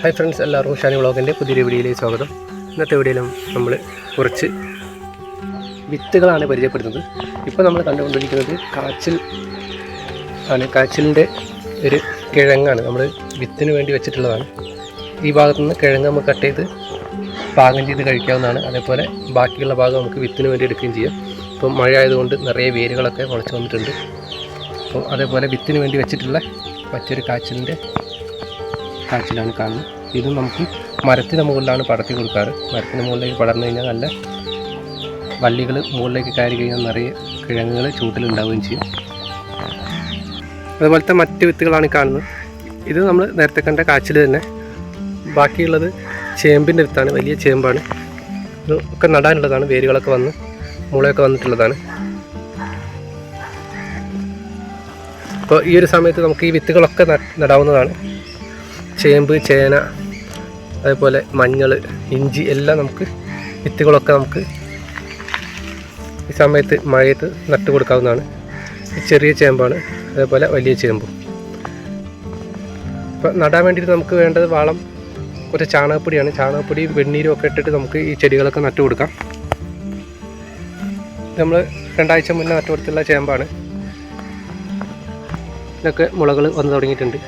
Hi friends എല്ലാവർക്കും ഷാനി വ്ളോഗിന്റെ പുതിയൊരു വീഡിയോയിലേക്ക് സ്വാഗതം. ഇന്നത്തെ വീഡിയോയിലും നമ്മൾ കുറച്ച് വിത്തുകളാണ് പരിചയപ്പെടുത്തുന്നത് ഇപ്പോൾ നമ്മൾ കണ്ടുകൊണ്ടിരിക്കുന്നത് കാച്ചിൽ ആണ്. കാച്ചിലിന്റെ ഒരു കിഴങ്ങാണ്. നമ്മൾ വിത്തിന് വേണ്ടി വെച്ചിട്ടുള്ളതാണ്. ഈ ഭാഗത്തു നിന്ന് കിഴങ്ങ് നമുക്ക് കട്ട് ചെയ്ത് പാകം ചെയ്ത് കഴിക്കാവുന്നതാണ്. അതേപോലെ ബാക്കിയുള്ള ഭാഗം നമുക്ക് വിത്തിന് വേണ്ടി എടുക്കുകയും ചെയ്യാം. ഇപ്പം മഴ ആയതുകൊണ്ട് നിറയെ വേരുകളൊക്കെ മുളച്ച് വന്നിട്ടുണ്ട്. അപ്പോൾ അതേപോലെ വിത്തിന് വേണ്ടി വെച്ചിട്ടുള്ള മറ്റൊരു കാച്ചിലിന്റെ കാച്ചിലാണ് കാണുന്നത്. ഇത് നമുക്ക് മരത്തിന് മുകളിലാണ് പടർത്തി കൊടുക്കാറ്. മരത്തിന് മുകളിലേക്ക് പടർന്നു കഴിഞ്ഞാൽ നല്ല വള്ളികൾ മുകളിലേക്ക് കയറി കഴിഞ്ഞാൽ നിറയെ കിഴങ്ങുകൾ ചൂട്ടിലുണ്ടാവുകയും ചെയ്യും. അതുപോലത്തെ മറ്റ് വിത്തുകളാണ് കാണുന്നത്. ഇത് നമ്മൾ നേരത്തെ കണ്ട കാച്ചിൽ തന്നെ. ബാക്കിയുള്ളത് ചേമ്പിന്റെ വിത്താണ്. വലിയ ചേമ്പാണ്. ഇത് ഒക്കെ നടാനുള്ളതാണ്. വേരുകളൊക്കെ വന്ന് മുളയൊക്കെ വന്നിട്ടുള്ളതാണ്. അപ്പോൾ ഈ ഒരു സമയത്ത് നമുക്ക് ഈ വിത്തുകളൊക്കെ നടാവുന്നതാണ്. ചേമ്പ് ചേന അതേപോലെ മഞ്ഞൾ ഇഞ്ചി എല്ലാം നമുക്ക് വിത്തുകളൊക്കെ നമുക്ക് ഈ സമയത്ത് മഴയത്ത് നട്ട് കൊടുക്കാവുന്നതാണ്. ചെറിയ ചേമ്പാണ് അതേപോലെ വലിയ ചേമ്പും. ഇപ്പം നടാൻ വേണ്ടിയിട്ട് നമുക്ക് വേണ്ടത് വളം കുറച്ച് ചാണകപ്പൊടിയാണ്. ചാണകപ്പൊടിയും വെണ്ണീരും ഒക്കെ ഇട്ടിട്ട് നമുക്ക് ഈ ചെടികളൊക്കെ നട്ടു കൊടുക്കാം. നമ്മൾ രണ്ടാഴ്ച മുന്നേ നട്ടു കൊടുത്തുള്ള ചേമ്പാണ്. ഇതൊക്കെ മുളകൾ വന്നു തുടങ്ങിയിട്ടുണ്ട്.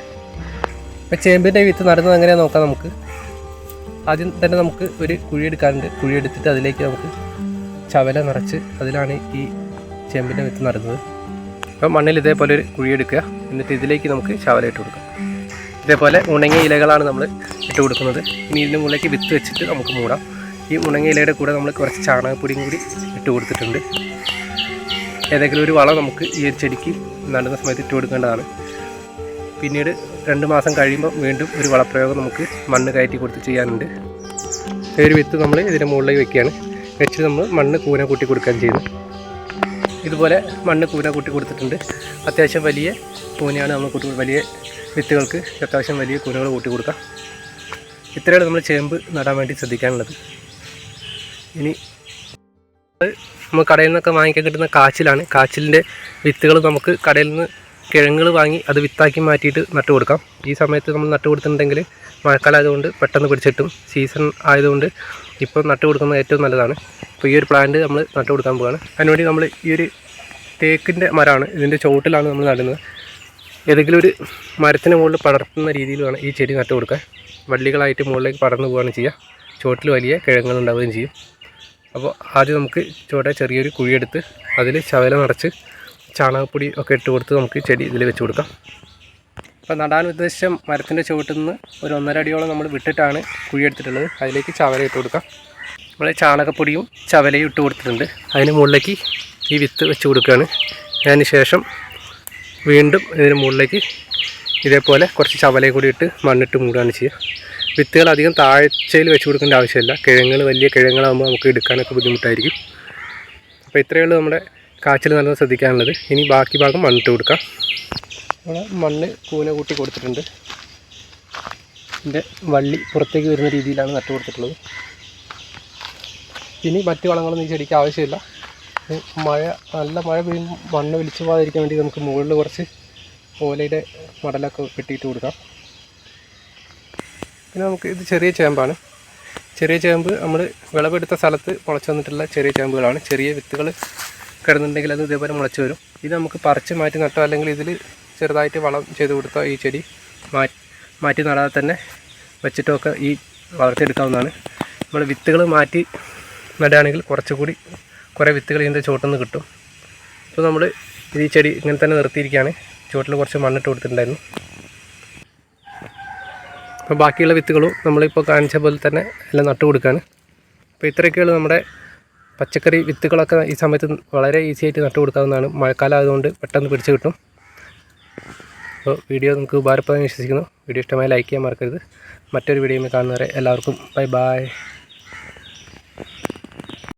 അപ്പോൾ ചേമ്പിന്റെ വിത്ത് നടുന്നത് എങ്ങനെയാണ് നോക്കാം നമുക്ക്? ആദ്യം തന്നെ നമുക്ക് ഒരു കുഴി എടുക്കാറുണ്ട് കുഴി എടുത്തിട്ട് അതിലേക്ക് നമുക്ക് ചവല നിറച്ച് അതിലാണ് ഈ ചേമ്പിന്റെ വിത്ത് നടുന്നത്. അപ്പോൾ മണ്ണിൽ ഇതേപോലെ ഒരു കുഴി എടുക്കുക. എന്നിട്ട് ഇതിലേക്ക് നമുക്ക് ചവല ഇട്ട് കൊടുക്കാം. ഇതേപോലെ ഉണങ്ങിയ ഇലകളാണ് നമ്മൾ ഇട്ട് കൊടുക്കുന്നത്. ഇനി ഇതിന് മുകളിലേക്ക് വിത്ത് വെച്ചിട്ട് നമുക്ക് മൂടാം. ഈ ഉണങ്ങിയ ഇലയുടെ കൂടെ നമ്മൾ കുറച്ച് ചാണകപ്പൊടിയും കൂടി ഇട്ട് കൊടുത്തിട്ടുണ്ട്. ഏതെങ്കിലും ഒരു വളം നമുക്ക് ഈ ഒരു ചെടിക്ക് നടുന്ന സമയത്ത് ഇട്ട് കൊടുക്കേണ്ടതാണ്. പിന്നീട് രണ്ട് മാസം കഴിയുമ്പോൾ വീണ്ടും ഒരു വളപ്രയോഗം നമുക്ക് മണ്ണ് കയറ്റി കൊടുത്ത് ചെയ്യാനുണ്ട്. ഒരു വിത്ത് നമ്മൾ ഇതിന്റെ മുകളിലേക്ക് വെക്കുകയാണ്. വെച്ച് നമ്മൾ മണ്ണ് കൂന കൂട്ടി കൊടുക്കാൻ ചെയ്യുന്നു. ഇതുപോലെ മണ്ണ് കൂന കൂട്ടി കൊടുത്തിട്ടുണ്ട്. അത്യാവശ്യം വലിയ കൂനയാണ് നമ്മൾ കൂട്ടി വലിയ വിത്തുകൾക്ക് അത്യാവശ്യം വലിയ കൂനകൾ കൂട്ടി കൊടുക്കാം ഇത്രയാണ് നമ്മൾ ചേമ്പ് നടാൻ വേണ്ടി ശ്രദ്ധിക്കാനുള്ളത്. ഇനി നമ്മൾ കടയിൽ നിന്നൊക്കെ വാങ്ങിക്കാൻ കിട്ടുന്ന കാച്ചിലാണ്. കാച്ചിലിന്റെ വിത്തുകൾ നമുക്ക് കടയിൽ നിന്ന് കിഴങ്ങുകൾ വാങ്ങി അത് വിത്താക്കി മാറ്റിയിട്ട് നട്ടു കൊടുക്കാം. ഈ സമയത്ത് നമ്മൾ നട്ടു കൊടുത്തിട്ടുണ്ടെങ്കിൽ മഴക്കാലം ആയതുകൊണ്ട് പെട്ടെന്ന് പിടിച്ചിട്ടും സീസൺ ആയതുകൊണ്ട് ഇപ്പോൾ നട്ടു കൊടുക്കുന്നത് ഏറ്റവും നല്ലതാണ്. അപ്പോൾ ഈ ഒരു പ്ലാന്റ് നമ്മൾ നട്ടു കൊടുക്കാൻ പോവുകയാണ് അതിനുവേണ്ടി നമ്മൾ ഈ ഒരു തേക്കിന്റെ മരമാണ് ഇതിന്റെ ചുവട്ടിലാണ് നമ്മൾ നടുന്നത്. ഏതെങ്കിലും ഒരു മരത്തിന് മുകളിൽ പടർത്തുന്ന രീതിയിൽ വേണം ഈ ചെടി നട്ടു കൊടുക്കാൻ. വള്ളികളായിട്ട് മുകളിലേക്ക് പടർന്നു പോവുകയാണ് ചെയ്യുക. ചുവട്ടിൽ വലിയ കിഴങ്ങുകൾ ഉണ്ടാവുകയും ചെയ്യും. അപ്പോൾ ആദ്യം നമുക്ക് ചുവടെ ചെറിയൊരു കുഴിയെടുത്ത് അതിൽ ശവല നിറച്ച് ചാണകപ്പൊടി ഒക്കെ ഇട്ട് കൊടുത്ത് നമുക്ക് ചെടി ഇതിൽ വെച്ച് കൊടുക്കാം. അപ്പോൾ നടാൻ ഉദ്ദേശിച്ച മരത്തിന്റെ ചുവട്ടിൽ നിന്ന് ഒരു ഒന്നര അടിയോളം നമ്മൾ വിട്ടിട്ടാണ് കുഴിയെടുത്തിട്ടുള്ളത് അതിലേക്ക് ചവല ഇട്ട് കൊടുക്കാം. നമ്മൾ ചാണകപ്പൊടിയും ചവലയും ഇട്ട് കൊടുത്തിട്ടുണ്ട്. അതിന് മുകളിലേക്ക് ഈ വിത്ത് വെച്ച് കൊടുക്കുകയാണ്. അതിന് ശേഷം വീണ്ടും ഇതിന് മുകളിലേക്ക് ഇതേപോലെ കുറച്ച് ചവലയും കൂടി ഇട്ട് മണ്ണിട്ട് മൂടുകയാണ് ചെയ്യുക. വിത്തുകൾ അധികം താഴ്ചയിൽ വെച്ച് കൊടുക്കേണ്ട ആവശ്യമില്ല. കിഴങ്ങുകൾ വലിയ കിഴങ്ങുകളാകുമ്പോൾ നമുക്ക് എടുക്കാനൊക്കെ ബുദ്ധിമുട്ടായിരിക്കും. അപ്പോൾ ഇത്രയേ ഉള്ളൂ നമ്മുടെ കാച്ചിൽ നല്ലത് ശ്രദ്ധിക്കാനുള്ളത്. ഇനി ബാക്കി ഭാഗം മണ്ണിട്ട് കൊടുക്കാം. ഇവിടെ മണ്ണ് കൂന കൂട്ടി കൊടുത്തിട്ടുണ്ട്. ഇതിന്റെ വള്ളി പുറത്തേക്ക് വരുന്ന രീതിയിലാണ് നട്ടു കൊടുത്തിട്ടുള്ളത്. ഇനി മറ്റ് വളങ്ങളൊന്നും ഈ ചെടിക്ക് ആവശ്യമില്ല. മഴ നല്ല മഴ പെയ്യുമ്പോൾ മണ്ണ് വലിച്ചു പോകാതിരിക്കാൻ വേണ്ടി നമുക്ക് മുകളിൽ കുറച്ച് ഓലയുടെ മടലൊക്കെ കെട്ടിയിട്ട് കൊടുക്കാം. പിന്നെ നമുക്ക് ഇത് ചെറിയ ചേമ്പാണ്. ചെറിയ ചേമ്പ് നമ്മൾ വിളവെടുത്ത സ്ഥലത്ത് മുളച്ചു വന്നിട്ടുള്ള ചെറിയ ചേമ്പുകളാണ്. ചെറിയ വിത്തുകൾ കിടന്നുണ്ടെങ്കിൽ അത് ഇതേപോലെ മുളച്ച് വരും. ഇത് നമുക്ക് പറിച്ച് മാറ്റി നട്ടോ അല്ലെങ്കിൽ ഇതിൽ ചെറുതായിട്ട് വളം ചെയ്ത് കൊടുത്തോ ഈ ചെടി മാറ്റി നടാതെ തന്നെ വെച്ചിട്ടൊക്കെ ഈ വളർത്തിയെടുക്കാവുന്നതാണ്. നമ്മൾ വിത്തുകൾ മാറ്റി നടുകയാണെങ്കിൽ കുറച്ചുകൂടി കുറേ വിത്തുകൾ ഇതിന്റെ ചുവട്ടിൽ നിന്ന് കിട്ടും. അപ്പോൾ നമ്മൾ ഈ ചെടി ഇങ്ങനെ തന്നെ നിർത്തിയിരിക്കുകയാണ്. ചുവട്ടിൽ കുറച്ച് മണ്ണിട്ട് കൊടുത്തിട്ടുണ്ടായിരുന്നു. അപ്പോൾ ബാക്കിയുള്ള വിത്തുകളും നമ്മളിപ്പോൾ കാണിച്ച പോലെ തന്നെ എല്ലാം നട്ടു കൊടുക്കുകയാണ്. അപ്പോൾ ഇത്രയൊക്കെയുള്ള നമ്മുടെ പച്ചക്കറി വിത്തുകളൊക്കെ ഈ സമയത്ത് വളരെ ഈസി ആയിട്ട് നട്ടു കൊടുക്കാവുന്നതാണ്. മഴക്കാലം ആയതുകൊണ്ട് പെട്ടെന്ന് പിടിച്ചു കിട്ടും. അപ്പോൾ വീഡിയോ നമുക്ക് ഉപകാരപ്പെടാൻ വിശ്വസിക്കുന്നു. വീഡിയോ ഇഷ്ടമായി ലൈക്ക് ചെയ്യാൻ മറക്കരുത്. മറ്റൊരു വീഡിയോയിൽ കാണുന്നവരെ എല്ലാവർക്കും ബൈ ബൈ